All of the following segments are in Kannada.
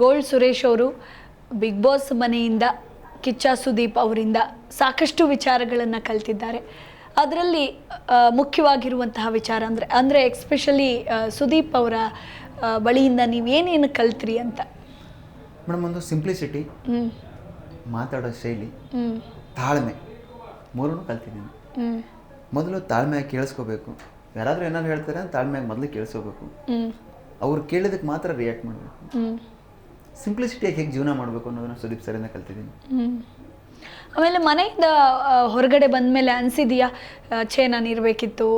ಗೋಲ್ಡ್ ಸುರೇಶ್ ಅವರು ಬಿಗ್ ಬಾಸ್ ಮನೆಯಿಂದ ಕಿಚ್ಚ ಸುದೀಪ್ ಅವರಿಂದ ಸಾಕಷ್ಟು ವಿಚಾರಗಳನ್ನು ಕಲ್ತಿದ್ದಾರೆ. ಅದರಲ್ಲಿ ಮುಖ್ಯವಾಗಿರುವಂತಹ ವಿಚಾರ ಅಂದರೆ ಅಂದರೆ ಎಕ್ಸ್ಪೆಷಲಿ ಸುದೀಪ್ ಅವರ ಬಳಿಯಿಂದ ನೀವು ಏನೇನು ಕಲ್ತ್ರಿ ಅಂತ? ಮೇಡಮ್ ಒಂದು ಸಿಂಪ್ಲಿಸಿಟಿ ಮಾತಾಡೋ ಶೈಲಿ ತಾಳ್ಮೆ ಮೂರನ್ನು ಕಲ್ತಿದ್ದೀನಿ. ಮೊದಲು ತಾಳ್ಮೆ ಕೇಳಿಸ್ಕೋಬೇಕು. ಯಾರಾದರೂ ಏನಾದ್ರು ಹೇಳ್ತಾರೆ ತಾಳ್ಮೆಯಾಗಿ ಮೊದಲು ಕೇಳಿಸ್ಕೋಬೇಕು. ಅವ್ರು ಕೇಳಿದಕ್ಕೆ ಮಾತ್ರ ರಿಯಾಕ್ಟ್ ಮಾಡಬೇಕು. ಸಿಂಪ್ಲಿಸಿಟಿಯಾಗಿ ಹೇಗೆ ಜೀವನ ಮಾಡಬೇಕು ಅನ್ನೋದನ್ನ ಸುದೀಪ್ ಸರಿಂದ ಕಲ್ತಿದ್ದೀನಿ. ಆಮೇಲೆ ಮನೆಯಿಂದ ಹೊರಗಡೆ ಹೊರಗಡೆ ಬಂದಮೇಲೆ ಅನಿಸಿದೆಯಾ? ಛೇ ನಾನು ಇರಬೇಕಿತ್ತು.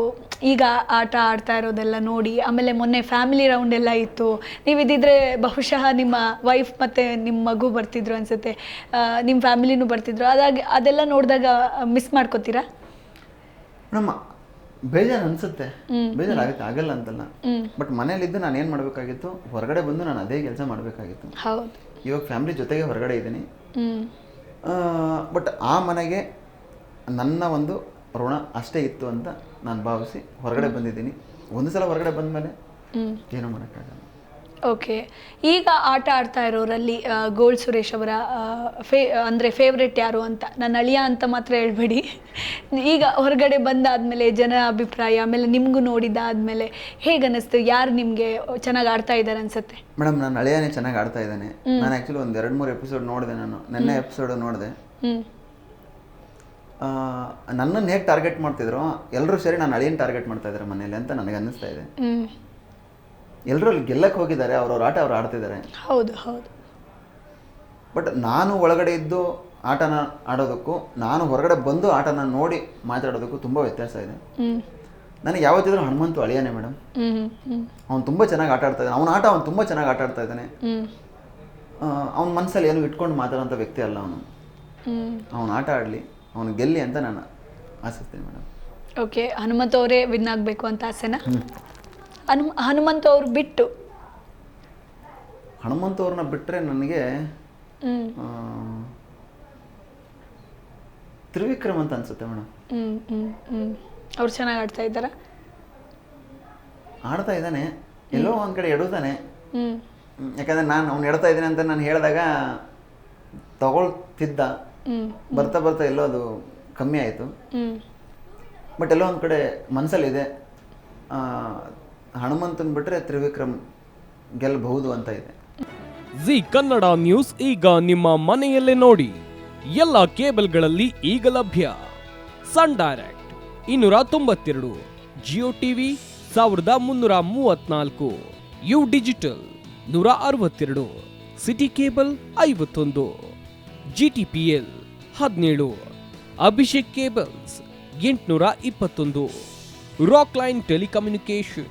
ಈಗ ಆಟ ಆಡ್ತಾ ಇರೋದೆಲ್ಲ ನೋಡಿ ಆಮೇಲೆ ಮೊನ್ನೆ ಫ್ಯಾಮಿಲಿ ರೌಂಡ್ ಎಲ್ಲ ಇತ್ತು. ನೀವು ಇದ್ದಿದ್ರೆ ಬಹುಶಃ ನಿಮ್ಮ ವೈಫ್ ಮತ್ತು ನಿಮ್ಮ ಮಗು ಬರ್ತಿದ್ರು ಅನಿಸುತ್ತೆ. ನಿಮ್ಮ ಫ್ಯಾಮಿಲಿನೂ ಬರ್ತಿದ್ರು. ಅದಾಗಿ ಅದೆಲ್ಲ ನೋಡಿದಾಗ ಮಿಸ್ ಮಾಡ್ಕೋತೀರಾ? ನಮ್ಮ ಬೇಜಾರು ಅನ್ಸುತ್ತೆ ಬೇಜಾರು ಬೇಜಾರಾಗುತ್ತೆ ಆಗಲ್ಲ ಅಂತಲ್ಲ. ಬಟ್ ಮನೇಲಿದ್ದು ನಾನು ಏನು ಮಾಡಬೇಕಾಗಿತ್ತು? ಹೊರಗಡೆ ಬಂದು ನಾನು ಅದೇ ಕೆಲಸ ಮಾಡಬೇಕಾಗಿತ್ತು. ಇವಾಗ ಫ್ಯಾಮಿಲಿ ಜೊತೆಗೆ ಹೊರಗಡೆ ಇದ್ದೀನಿ. ಬಟ್ ಆ ಮನೆಗೆ ನನ್ನ ಒಂದು ಋಣ ಅಷ್ಟೇ ಇತ್ತು ಅಂತ ನಾನು ಭಾವಿಸಿ ಹೊರಗಡೆ ಬಂದಿದ್ದೀನಿ. ಒಂದು ಸಲ ಹೊರಗಡೆ ಬಂದಮೇಲೆ ಮೇಲೆ ಏನೂ ಮಾಡೋಕ್ಕಾಗಲ್ಲ. ಓಕೆ ಈಗ ಆಟ ಆಡ್ತಾ ಇರೋರಲ್ಲಿ ಗೋಲ್ಡ್ ಸುರೇಶ್ ಅವರ ಫೇ ಅಂದರೆ ಫೇವ್ರೆಟ್ ಯಾರು ಅಂತ? ನನ್ನ ಅಳಿಯ ಅಂತ ಮಾತ್ರ ಹೇಳ್ಬೇಡಿ. ಈಗ ಹೊರಗಡೆ ಬಂದಾದಮೇಲೆ ಜನ ಅಭಿಪ್ರಾಯ ಆಮೇಲೆ ನಿಮಗೂ ನೋಡಿದ್ದಾದಮೇಲೆ ಹೇಗೆ ಅನ್ನಿಸ್ತು ಯಾರು ನಿಮಗೆ ಚೆನ್ನಾಗಿ ಆಡ್ತಾ ಇದ್ದಾರೆ ಅನ್ಸುತ್ತೆ? ಮೇಡಮ್ ನಾನು ಅಳಿಯನೇ ಚೆನ್ನಾಗಿ ಆಡ್ತಾ ಇದ್ದಾನೆ. ನಾನು ಆ್ಯಕ್ಚುಲಿ ಒಂದು ಎರಡು ಮೂರು ಎಪಿಸೋಡ್ ನೋಡಿದೆ ನಾನು. ನೆನ್ನೆ ಎಪಿಸೋಡ್ ನೋಡಿದೆ. ನನ್ನನ್ನು ಹೇಗೆ ಟಾರ್ಗೆಟ್ ಮಾಡ್ತಿದ್ರು ಎಲ್ಲರೂ ಸೇರಿ ನಾನು ಅಳಿಯನ್ ಟಾರ್ಗೆಟ್ ಮಾಡ್ತಾ ಇದ್ದಾರೆ ಮನೇಲಿ ಅಂತ ನನಗೆ ಅನ್ನಿಸ್ತಾ ಇದೆ ಎಲ್ಲರೂ ಗೆಲ್ಲಕ್ಕೆ ಹೋಗಿದ್ದಾರೆ ಅವ್ರವ್ರ ಆಟ ಅವ್ರು ಆಡ್ತಿದ್ದಾರೆ. ಹೌದು ಹೌದು. ಬಟ್ ನಾನು ಒಳಗಡೆ ಇದ್ದು ಆಟನ ಆಡೋದಕ್ಕೂ ನಾನು ಹೊರಗಡೆ ಬಂದು ಆಟನ ನೋಡಿ ಮಾತಾಡೋದಕ್ಕೂ ತುಂಬ ವ್ಯತ್ಯಾಸ ಇದೆ. ನನಗೆ ಯಾವತ್ತಿದ್ರೂ ಹನುಮಂತು ಅಳಿಯಾನೆ ಮೇಡಮ್. ಅವ್ನು ತುಂಬ ಚೆನ್ನಾಗಿ ಆಟ ಆಡ್ತಾ ಇದ್ದಾನೆ. ಅವನ ಆಟ ಅವ್ನು ತುಂಬ ಚೆನ್ನಾಗಿ ಆಟ ಆಡ್ತಾ ಇದ್ದಾನೆ. ಅವ್ನ ಮನಸ್ಸಲ್ಲಿ ಏನು ಇಟ್ಕೊಂಡು ಮಾತಾಡೋಂಥ ವ್ಯಕ್ತಿ ಅಲ್ಲ ಅವನು. ಅವನ ಅವನು ಆಟ ಆಡಲಿ ಅವನು ಗೆಲ್ಲಿ ಅಂತ ನಾನು ಆಸಿಸ್ತೇನೆ ಮೇಡಮ್. ಓಕೆ ಹನುಮಂತ ಅವರೇ ವಿನ್ ಆಗಬೇಕು ಅಂತ ಆಸೆನಾ? ಹನು ಹನುಮಂತ ಅವ್ರು ಬಿಟ್ಟು ಹನುಮಂತ ಅವ್ರನ್ನ ಬಿಟ್ಟರೆ ನನಗೆ ತ್ರಿವಿಕ್ರಮ್ ಅಂತ ಅನ್ಸುತ್ತೆ ಮೇಡಮ್ ಅವ್ರು ಚೆನ್ನಾಗಿ ಆಡ್ತಾ ಇದ್ದಾರಾ? ಆಡ್ತಾ ಇದ್ದಾನೆ. ಎಲ್ಲೋ ಒಂದು ಕಡೆ ಎಡುತ್ತಾನೆ ಯಾಕಂದ್ರೆ ನಾನು ಅವ್ನು ಎಡ್ತಾ ಇದ್ದೀನಿ ಅಂತ ನಾನು ಹೇಳಿದಾಗ ತಗೊಳ್ತಿದ್ದ. ಬರ್ತಾ ಬರ್ತಾ ಎಲ್ಲೋ ಅದು ಕಮ್ಮಿ ಆಯಿತು. ಬಟ್ ಎಲ್ಲೋ ಒಂದು ಕಡೆ ಮನಸ್ಸಲ್ಲಿದೆ ಹನುಮಂತನ್ ಬಿಟ್ರೆ ತ್ರಿವಿಕ್ರಮ್ ಗೆಲ್ಲಬಹುದು ಅಂತ ಇದೆ. ಜಿ ಕನ್ನಡ ನ್ಯೂಸ್ ಈಗ ನಿಮ್ಮ ಮನೆಯಲ್ಲೇ ನೋಡಿ. ಎಲ್ಲ ಕೇಬಲ್ಗಳಲ್ಲಿ ಈಗ ಲಭ್ಯ. ಸನ್ ಡೈರೆಕ್ಟ್ ಇನ್ನೂರ ತೊಂಬತ್ತೆರಡು, ಜಿಯೋ ಟಿವಿ ಸಾವಿರದ ಮುನ್ನೂರ ಮೂವತ್ನಾಲ್ಕು, ಯು ಡಿಜಿಟಲ್ ನೂರ ಅರವತ್ತೆರಡು, ಸಿಟಿ ಕೇಬಲ್ ಐವತ್ತೊಂದು ಜಿ ಟಿ ಪಿ ಎಲ್ ಹದಿನೇಳು, ಅಭಿಷೇಕ್ ಕೇಬಲ್ಸ್ ಎಂಟುನೂರ ಇಪ್ಪತ್ತೊಂದು, ರಾಕ್ ಲೈನ್ ಟೆಲಿಕಮ್ಯುನಿಕೇಶನ್